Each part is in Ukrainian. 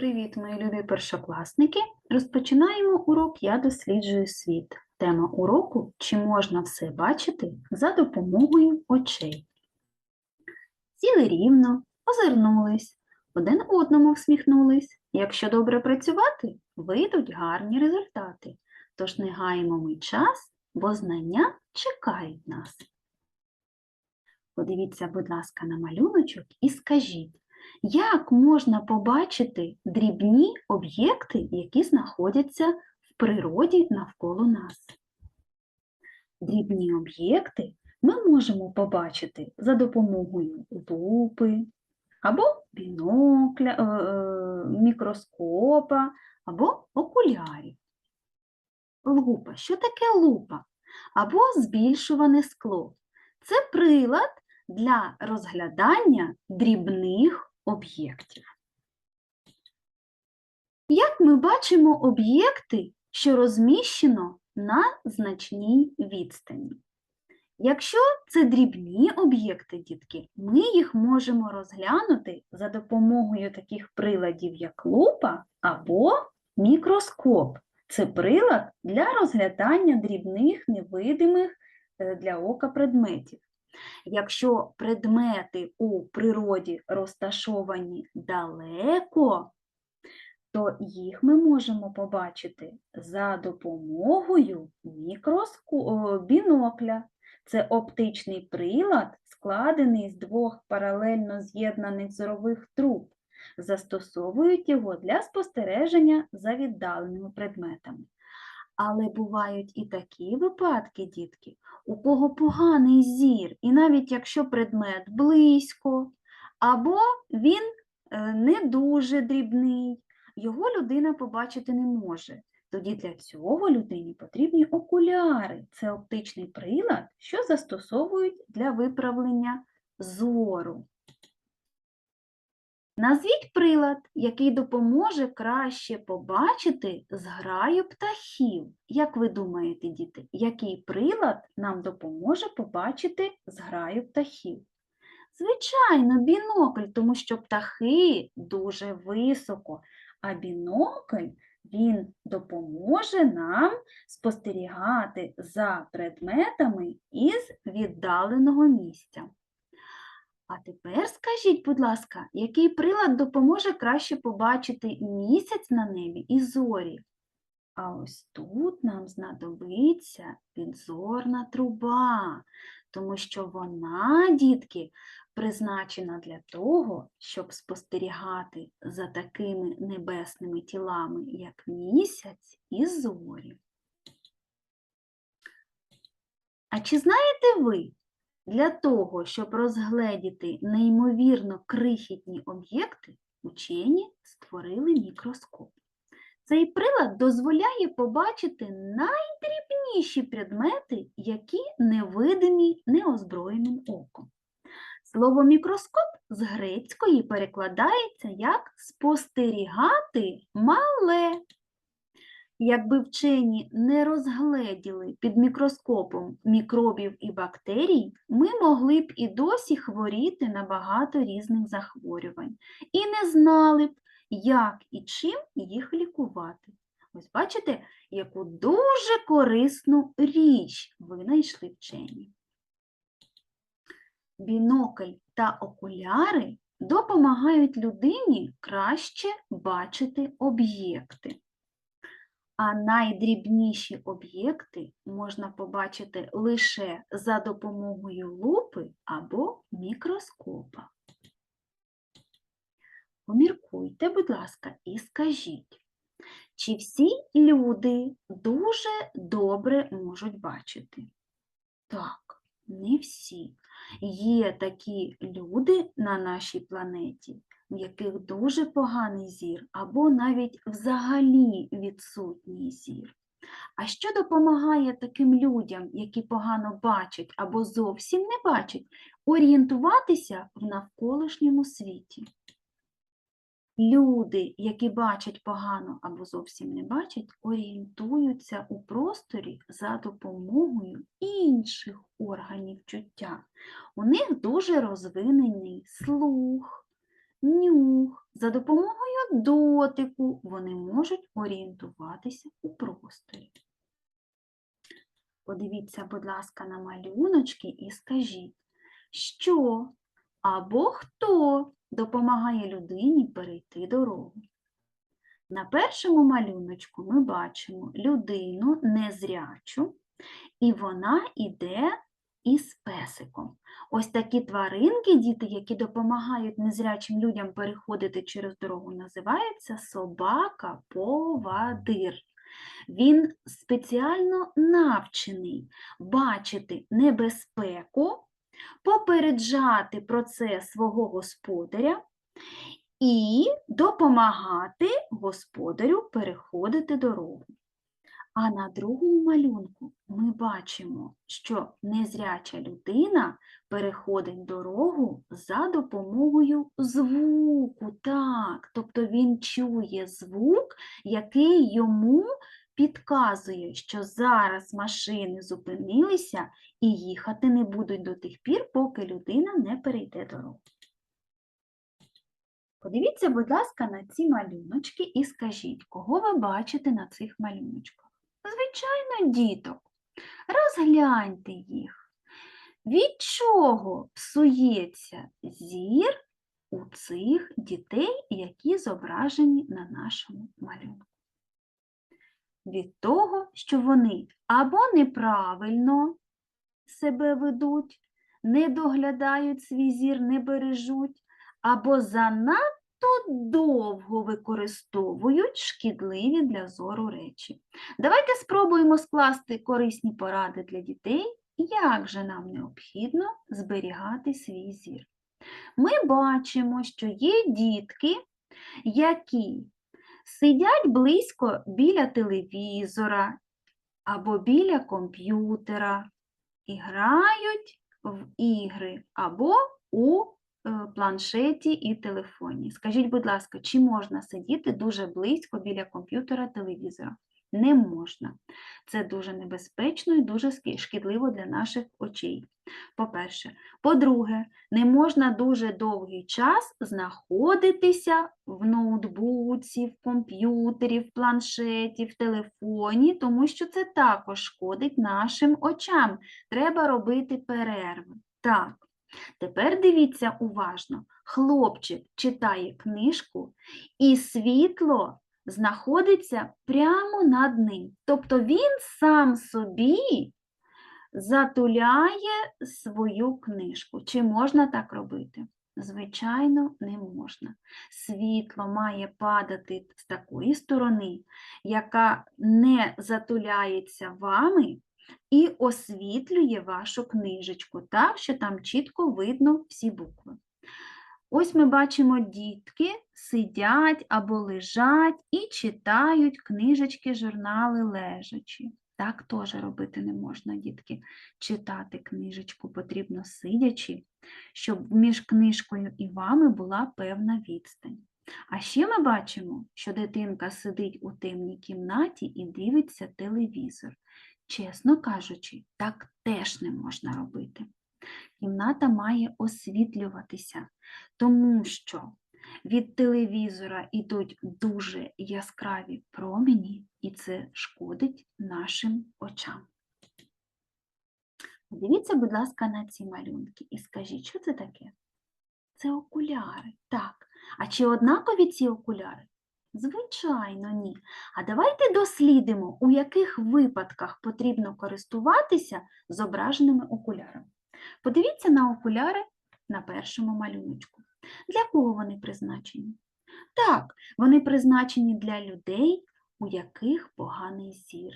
Привіт, мої любі першокласники! Розпочинаємо урок Я досліджую світ. Тема уроку Чи можна все бачити за допомогою очей. Сіли рівно, озирнулись, один одному всміхнулись. Якщо добре працювати, вийдуть гарні результати. Тож не гаємо ми час, бо знання чекають нас. Подивіться, будь ласка, на малюночок і скажіть, як можна побачити дрібні об'єкти, які знаходяться в природі навколо нас? Дрібні об'єкти ми можемо побачити за допомогою лупи або бінокля, е, е, мікроскопа або окулярів. Лупа. Що таке лупа? Або збільшуване скло. Це прилад для розглядання дрібних об'єктів. Як ми бачимо об'єкти, що розміщено на значній відстані? Якщо це дрібні об'єкти, дітки, ми їх можемо розглянути за допомогою таких приладів, як лупа або мікроскоп. Це прилад для розглядання дрібних невидимих е, для ока предметів. Якщо предмети у природі розташовані далеко, то їх ми можемо побачити за допомогою мікроско... бінокля. Це оптичний прилад, складений з двох паралельно з'єднаних зорових труб. Застосовують його для спостереження за віддаленими предметами. Але бувають і такі випадки, дітки, у кого поганий зір, і навіть якщо предмет близько, або він е, не дуже дрібний, його людина побачити не може. Тоді для цього людині потрібні окуляри. Це оптичний прилад, що застосовують для виправлення зору. Назвіть прилад, який допоможе краще побачити зграю птахів. Як ви думаєте, діти, який прилад нам допоможе побачити зграю птахів? Звичайно, бінокль, тому що птахи дуже високо, а бінокль він допоможе нам спостерігати за предметами із віддаленого місця. А тепер скажіть, будь ласка, який прилад допоможе краще побачити місяць на небі і зорі? А ось тут нам знадобиться підзорна труба, тому що вона, дітки, призначена для того, щоб спостерігати за такими небесними тілами, як місяць і зорі. А чи знаєте ви, для того, щоб розгледіти неймовірно крихітні об'єкти, учені створили мікроскоп. Цей прилад дозволяє побачити найдрібніші предмети, які невидимі неозброєним оком. Слово мікроскоп з грецької перекладається як спостерігати мале. Якби вчені не розгледіли під мікроскопом мікробів і бактерій, ми могли б і досі хворіти на багато різних захворювань і не знали б, як і чим їх лікувати. Ось бачите, яку дуже корисну річ винайшли вчені. Бінокль та окуляри допомагають людині краще бачити об'єкти а найдрібніші об'єкти можна побачити лише за допомогою лупи або мікроскопа. Поміркуйте, будь ласка, і скажіть, чи всі люди дуже добре можуть бачити? Так, не всі. Є такі люди на нашій планеті, в яких дуже поганий зір, або навіть взагалі відсутній зір. А що допомагає таким людям, які погано бачать або зовсім не бачать, орієнтуватися в навколишньому світі? Люди, які бачать погано або зовсім не бачать, орієнтуються у просторі за допомогою інших органів чуття. У них дуже розвинений слух, нюх. За допомогою дотику вони можуть орієнтуватися у просторі. Подивіться, будь ласка, на малюночки і скажіть, що або хто допомагає людині перейти дорогу. На першому малюночку ми бачимо людину незрячу, і вона йде із песиком. Ось такі тваринки, діти, які допомагають незрячим людям переходити через дорогу, називаються собака-повадир. Він спеціально навчений бачити небезпеку, попереджати про це свого господаря і допомагати господарю переходити дорогу. А на другому малюнку ми бачимо, що незряча людина переходить дорогу за допомогою звуку. Так, тобто він чує звук, який йому підказує, що зараз машини зупинилися і їхати не будуть до тих пір, поки людина не перейде дорогу. Подивіться, будь ласка, на ці малюночки і скажіть, кого ви бачите на цих малюночках? Звичайно, діток. Розгляньте їх. Від чого псується зір у цих дітей, які зображені на нашому малюнку? Від того, що вони або неправильно себе ведуть, не доглядають свій зір, не бережуть, або занадто довго використовують шкідливі для зору речі. Давайте спробуємо скласти корисні поради для дітей, як же нам необхідно зберігати свій зір. Ми бачимо, що є дітки, які сидять близько біля телевізора або біля комп'ютера і грають в ігри або у е, планшеті і телефоні. Скажіть, будь ласка, чи можна сидіти дуже близько біля комп'ютера телевізора? Не можна. Це дуже небезпечно і дуже шкідливо для наших очей. По-перше. По-друге, не можна дуже довгий час знаходитися в ноутбуці, в комп'ютері, в планшеті, в телефоні, тому що це також шкодить нашим очам. Треба робити перерви. Так, тепер дивіться уважно. Хлопчик читає книжку, і світло знаходиться прямо над ним. Тобто він сам собі затуляє свою книжку. Чи можна так робити? Звичайно, не можна. Світло має падати з такої сторони, яка не затуляється вами і освітлює вашу книжечку, так, що там чітко видно всі букви. Ось ми бачимо, дітки сидять або лежать і читають книжечки, журнали лежачі. Так теж робити не можна, дітки. Читати книжечку потрібно сидячи, щоб між книжкою і вами була певна відстань. А ще ми бачимо, що дитинка сидить у темній кімнаті і дивиться телевізор. Чесно кажучи, так теж не можна робити. Кімната має освітлюватися, тому що від телевізора йдуть дуже яскраві промені, і це шкодить нашим очам. Подивіться, будь ласка, на ці малюнки і скажіть, що це таке? Це окуляри. Так. А чи однакові ці окуляри? Звичайно, ні. А давайте дослідимо, у яких випадках потрібно користуватися зображеними окулярами. Подивіться на окуляри на першому малюночку. Для кого вони призначені? Так, вони призначені для людей, у яких поганий зір.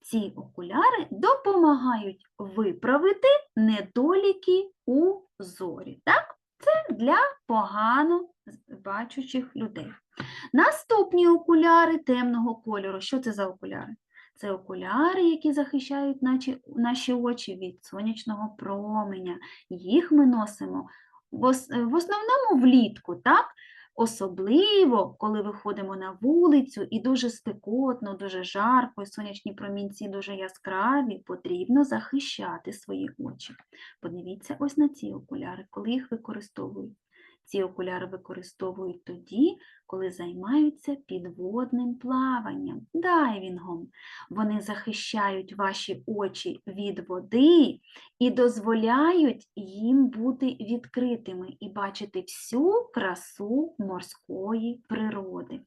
Ці окуляри допомагають виправити недоліки у зорі. Так? Це для погано бачучих людей. Наступні окуляри темного кольору. Що це за окуляри? Це окуляри, які захищають наші, наші очі від сонячного променя. Їх ми носимо в, основному влітку, так? Особливо, коли виходимо на вулицю і дуже спекотно, дуже жарко, і сонячні промінці дуже яскраві, потрібно захищати свої очі. Подивіться ось на ці окуляри, коли їх використовують. Ці окуляри використовують тоді, коли займаються підводним плаванням, дайвінгом. Вони захищають ваші очі від води і дозволяють їм бути відкритими і бачити всю красу морської природи.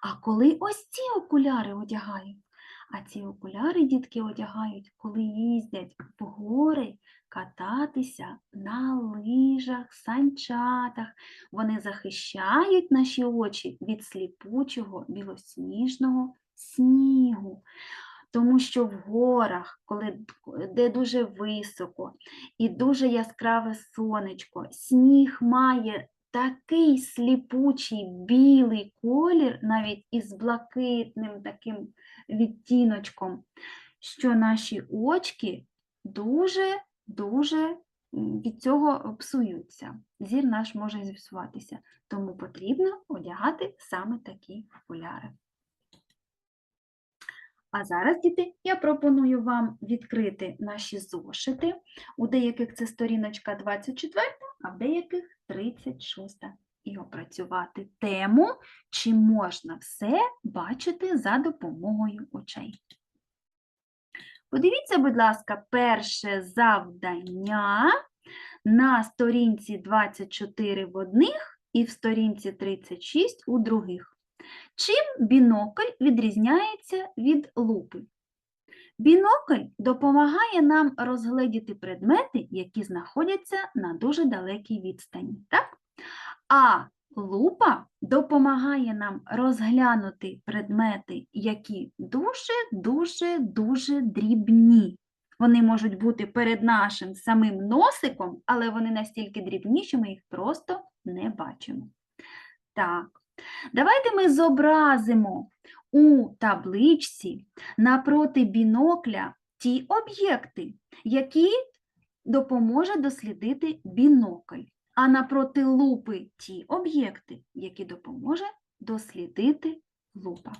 А коли ось ці окуляри одягають, а ці окуляри дітки одягають, коли їздять в гори кататися на лижах, санчатах. Вони захищають наші очі від сліпучого білосніжного снігу. Тому що в горах, коли, де дуже високо і дуже яскраве сонечко, сніг має такий сліпучий білий колір, навіть із блакитним таким відтіночком, що наші очки дуже дуже від цього псуються. Зір наш може зіпсуватися, тому потрібно одягати саме такі окуляри. А зараз, діти, я пропоную вам відкрити наші зошити. У деяких це сторіночка 24, а в деяких 36. І опрацювати тему, чи можна все бачити за допомогою очей. Подивіться, будь ласка, перше завдання на сторінці 24 в одних і в сторінці 36 у других. Чим бінокль відрізняється від лупи? Бінокль допомагає нам розгледіти предмети, які знаходяться на дуже далекій відстані. Так? А лупа допомагає нам розглянути предмети, які дуже-дуже дуже дрібні. Вони можуть бути перед нашим самим носиком, але вони настільки дрібні, що ми їх просто не бачимо. Так, давайте ми зобразимо у табличці напроти бінокля ті об'єкти, які допоможе дослідити бінокль, а напроти лупи ті об'єкти, які допоможе дослідити лупа.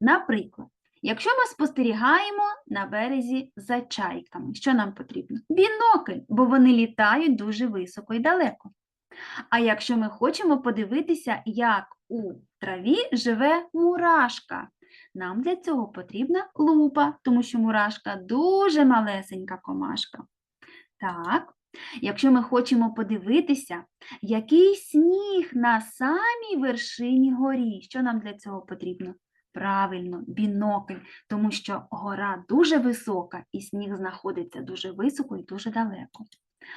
Наприклад, якщо ми спостерігаємо на березі за чайками, що нам потрібно? Бінокль, бо вони літають дуже високо і далеко. А якщо ми хочемо подивитися, як у траві живе мурашка, нам для цього потрібна лупа, тому що мурашка дуже малесенька комашка. Так, якщо ми хочемо подивитися, який сніг на самій вершині горі, що нам для цього потрібно? Правильно, бінокль, тому що гора дуже висока і сніг знаходиться дуже високо і дуже далеко.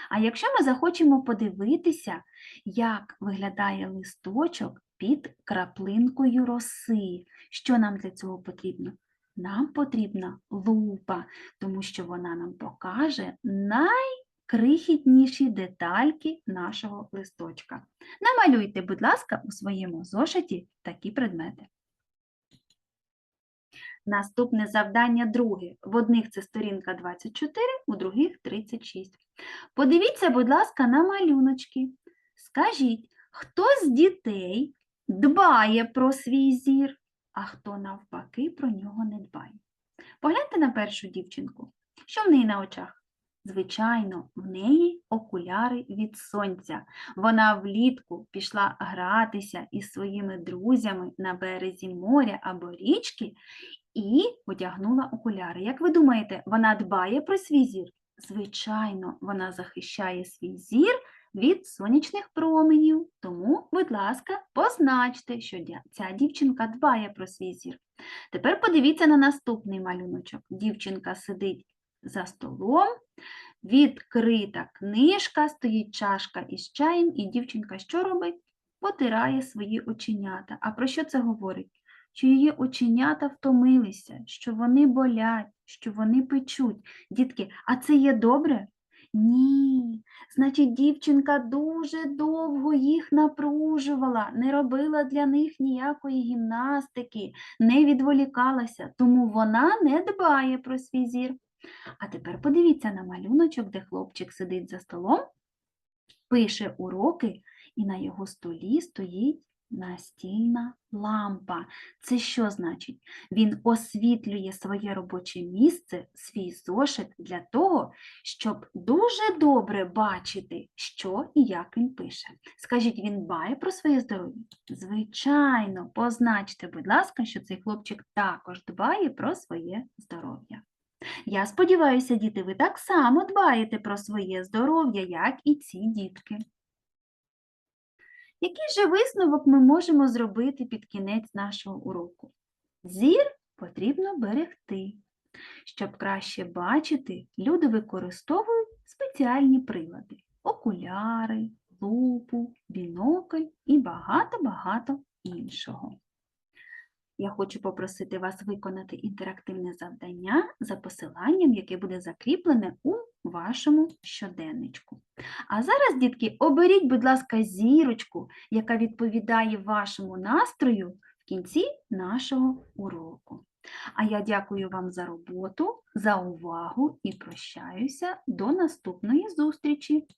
А якщо ми захочемо подивитися, як виглядає листочок під краплинкою роси, що нам для цього потрібно? Нам потрібна лупа, тому що вона нам покаже найкрихітніші детальки нашого листочка. Намалюйте, будь ласка, у своєму зошиті такі предмети. Наступне завдання друге. В одних це сторінка 24, у других 36. Подивіться, будь ласка, на малюночки. Скажіть, хто з дітей дбає про свій зір, а хто навпаки про нього не дбає? Погляньте на першу дівчинку. Що в неї на очах? Звичайно, в неї окуляри від сонця. Вона влітку пішла гратися із своїми друзями на березі моря або річки і одягнула окуляри. Як ви думаєте, вона дбає про свій зір? Звичайно, вона захищає свій зір від сонячних променів. Тому, будь ласка, позначте, що ця дівчинка дбає про свій зір. Тепер подивіться на наступний малюночок. Дівчинка сидить за столом, відкрита книжка, стоїть чашка із чаєм, і дівчинка що робить? Потирає свої оченята. А про що це говорить? Що її оченята втомилися, що вони болять, що вони печуть. Дітки, а це є добре? Ні. Значить, дівчинка дуже довго їх напружувала, не робила для них ніякої гімнастики, не відволікалася, тому вона не дбає про свій зір. А тепер подивіться на малюночок, де хлопчик сидить за столом, пише уроки, і на його столі стоїть настільна лампа. Це що значить? Він освітлює своє робоче місце, свій зошит для того, щоб дуже добре бачити, що і як він пише. Скажіть, він дбає про своє здоров'я? Звичайно, позначте, будь ласка, що цей хлопчик також дбає про своє здоров'я. Я сподіваюся, діти, ви так само дбаєте про своє здоров'я, як і ці дітки. Який же висновок ми можемо зробити під кінець нашого уроку? Зір потрібно берегти. Щоб краще бачити, люди використовують спеціальні прилади окуляри, лупу, бінокль і багато-багато іншого. Я хочу попросити вас виконати інтерактивне завдання за посиланням, яке буде закріплене у вашому щоденничку. А зараз, дітки, оберіть, будь ласка, зірочку, яка відповідає вашому настрою в кінці нашого уроку. А я дякую вам за роботу, за увагу і прощаюся до наступної зустрічі.